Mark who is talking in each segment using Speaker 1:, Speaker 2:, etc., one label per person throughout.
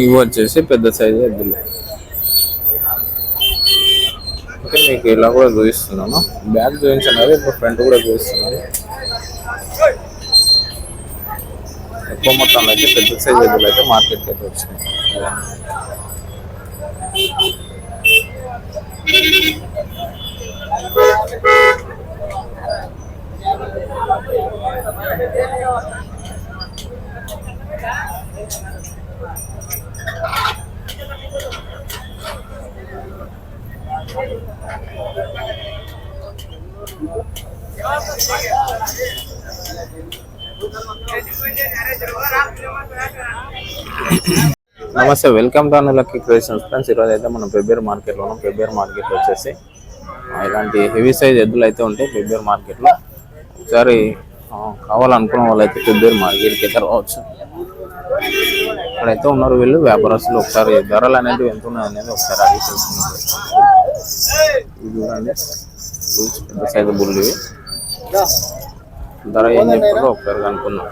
Speaker 1: ఇవి వచ్చేసి పెద్ద సైజు ఎద్దులు ఓకే మీకు ఇలా కూడా చూపిస్తున్నాను. బ్యాక్ చూపించాను కదా ఇప్పుడు ఫ్రంట్ కూడా చూపిస్తున్నాను. ఎక్కువ మొత్తంలో అయితే పెద్ద సైజు ఎద్దులు అయితే మార్కెట్కి అయితే వచ్చినాయి. ఇలా. నమస్తే వెల్కమ్ టు అనులకి క్రియేషన్స్ ఫ్రెండ్స్ ఈరోజు అయితే మనం పెబ్బేర్ మార్కెట్లో ఉన్నాం పెబ్బేర్ మార్కెట్ వచ్చేసి ఇలాంటి హెవీ సైజ్ ఎద్దులు అయితే ఉంటాయి పెబ్బేర్ మార్కెట్లో. ఒకసారి కావాలనుకున్న వాళ్ళైతే పెబ్బేర్ మార్కెట్కి అయితే రావచ్చు. ఇక్కడైతే ఉన్నారు వీళ్ళు వ్యాపారస్తులు ఒకసారి ధరలు అనేవి ఎంత ఉన్నాయి అనేది ఒకసారి అడిగి తెలుసుకున్నారు చూడండి. పెద్ద సైజు బుల్లు ధర ఏం చెప్పారో ఒకసారి కనుక్కున్నాం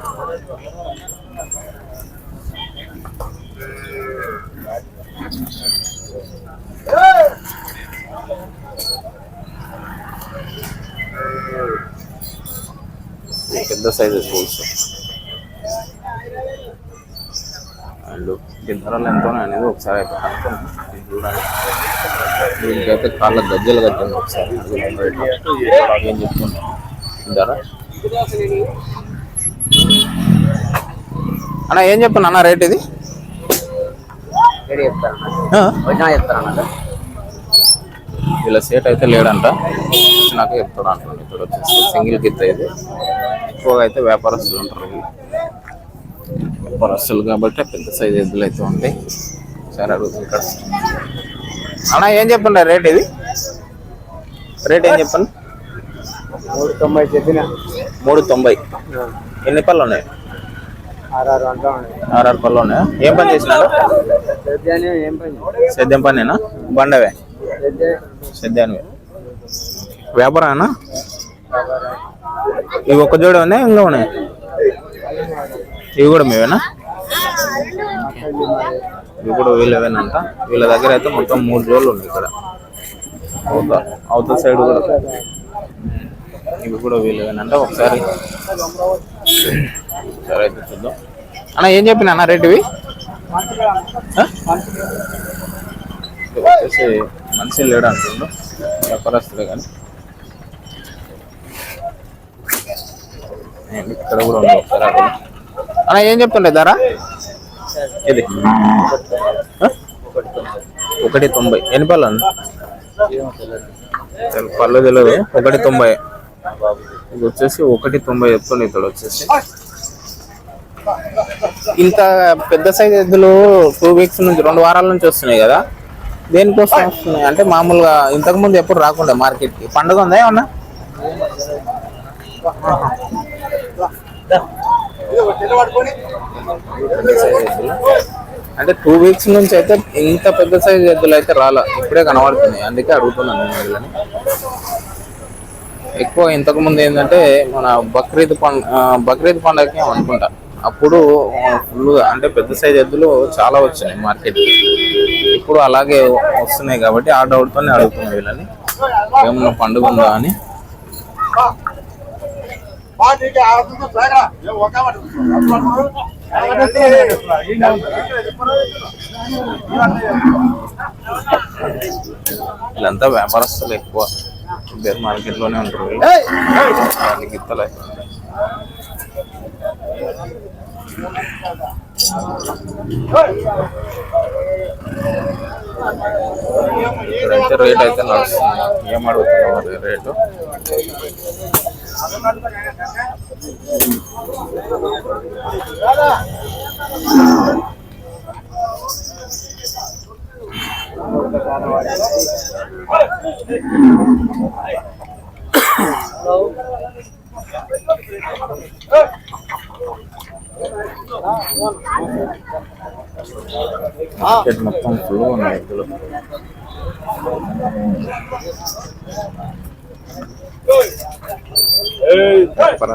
Speaker 1: పెద్ద సైజు బుల్స్ అండ్ ఈ ధరలు ఎంతో అనేది ఒకసారి అయితే దీనికైతే కాళ్ళ గజ్జలు కట్టింది ఒకసారి. ఏం చెప్తున్నా? ధర? అన్న ఏం చెప్పను అన్న రేట్ ఇది? వీళ్ళ సేట్ అయితే లేడంట. నాకు చెప్తాడు అంటున్నాను ఇక్కడ వచ్చేసి సింగిల్ కిత్ ఇది ఎక్కువగా అయితే వ్యాపారస్తులు ఉంటారు. వ్యాపారస్తులు కాబట్టి పెద్ద సైజ్ ఎద్దులు అయితే ఉంటాయి. సరే అడుగుతుంది ఇక్కడ. అన్న ఏం చెప్పండి? రేట్ ఇది? రేట్ ఏం చెప్పండి?
Speaker 2: మూడు తొంభై చెప్పిన.
Speaker 1: మూడు తొంభై ఎన్ని పళ్ళు ఉన్నాయి?
Speaker 2: ఆరు అంటా ఉన్నాయి.
Speaker 1: ఆర్ఆర్ పళ్ళు ఉన్నాయా? ఏం పని
Speaker 2: పని?
Speaker 1: సేద్యం పనేనా? బండవే? సేద్యానివే. వ్యాపారమేనా? ఇవి ఒక జోడి ఉన్నాయి? ఇంకా ఉన్నాయి? ఇవి కూడా మేవేనా? ఇవి కూడా వీళ్ళవేనంట వీళ్ళ దగ్గర అయితే మొత్తం మూడు జోళ్ళు ఉన్నాయి ఇక్కడ. అవతల అవతల సైడ్ కూడా. ఇవి కూడా వీళ్ళవేనంట ఒకసారి సరే అయితే చూద్దాం. అన్న ఏం చెప్పిన అన్న రేట్ ఇవి? వచ్చేసి మనిషి లేడు అంటుండు. వ్యాపారస్తులే కానీ. ఇక్కడ కూడా ఉంది ఒకసారి. అన్న ఏం చెప్తుండే ధర? ఇది? ఒకటి తొంభై. ఎన్ని పళ్ళు అన్న? పళ్ళు తెలియదు. ఒకటి తొంభై. ఇది వచ్చేసి ఒకటి తొంభై చెప్తుండే ఇతడు వచ్చేసి. ఇంత పెద్ద సైజ్ ఎద్దులు టూ వీక్స్ నుంచి రెండు వారాల నుంచి వస్తున్నాయి కదా? దేనికోసం వస్తున్నాయి? అంటే మామూలుగా ఇంతకు ముందు ఎప్పుడు రాకుండా మార్కెట్కి పండుగ ఉందా ఏమన్నా. అంటే టూ వీక్స్ నుంచి అయితే ఇంత పెద్ద సైజ్ ఎద్దులు అయితే రాలా. ఇప్పుడే కనబడుతున్నాయి. అందుకే అడుగుతున్నాను నేను వీళ్ళని. ఎక్కువ ఇంతకు ముందు ఏంటంటే మన బక్రీద్ పండుగ బక్రీద్ పండగకి అనుకుంటా. అప్పుడు ఫుల్ అంటే పెద్ద సైజ్ ఎద్దులు చాలా వచ్చినాయి మార్కెట్ ఇప్పుడు అలాగే వస్తున్నాయి కాబట్టి ఆ డౌట్తోనే అడుగుతున్నాయి వీళ్ళని. ఏమన్నా పండుగ ఉందా అని. వీళ్ళంతా వ్యాపారస్తులు ఎక్కువ. బేర్ మార్కెట్లోనే ఉంటారు. వీళ్ళు వాళ్ళకి గిత్తలే. రేట్ అయితే నడుస్తుంది. ఏం అడుగుతున్నావు మరి రేటు? మార్కెట్ మొత్తం ఫుల్ ఉన్నాయి ఎద్దులు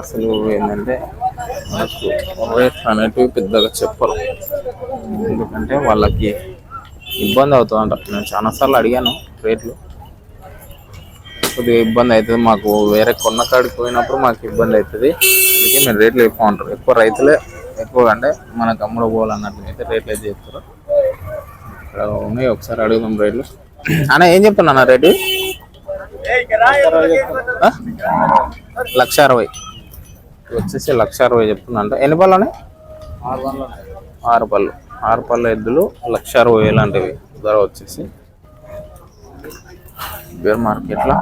Speaker 1: అసలు ఏంటంటే మనకు రేట్లు అనేటివి పెద్దగా చెప్పరు. ఎందుకంటే వాళ్ళకి ఇబ్బంది అవుతుందంట. నేను చాలాసార్లు అడిగాను రేట్లు. కొద్దిగా ఇబ్బంది అవుతుంది. మాకు వేరే కొన్న కాడికి పోయినప్పుడు మాకు ఇబ్బంది అవుతుంది. అందుకే మీరు రేట్లు ఎక్కువ అంటారు. ఎక్కువ రైతులే ఎక్కువ అంటే మనకు అమ్ముడు పోవాలన్నట్టు అయితే రేట్లు అయితే చెప్తారు. ఇక్కడ ఉన్నాయి. ఒకసారి అడుగుదాం రేట్లు. అన్న ఏం చెప్తున్నా అన్న రేటు? లక్ష అరవై. వచ్చేసి లక్ష అరవై చెప్తున్నా అంటే ఎన్ని పళ్ళు ఉన్నాయి?
Speaker 2: ఆరు
Speaker 1: ఆరు పళ్ళు. ఆరు పళ్ళ ఎద్దులు లక్ష అరవై వేలు లాంటివి ధర వచ్చేసి బేర్ మార్కెట్లో.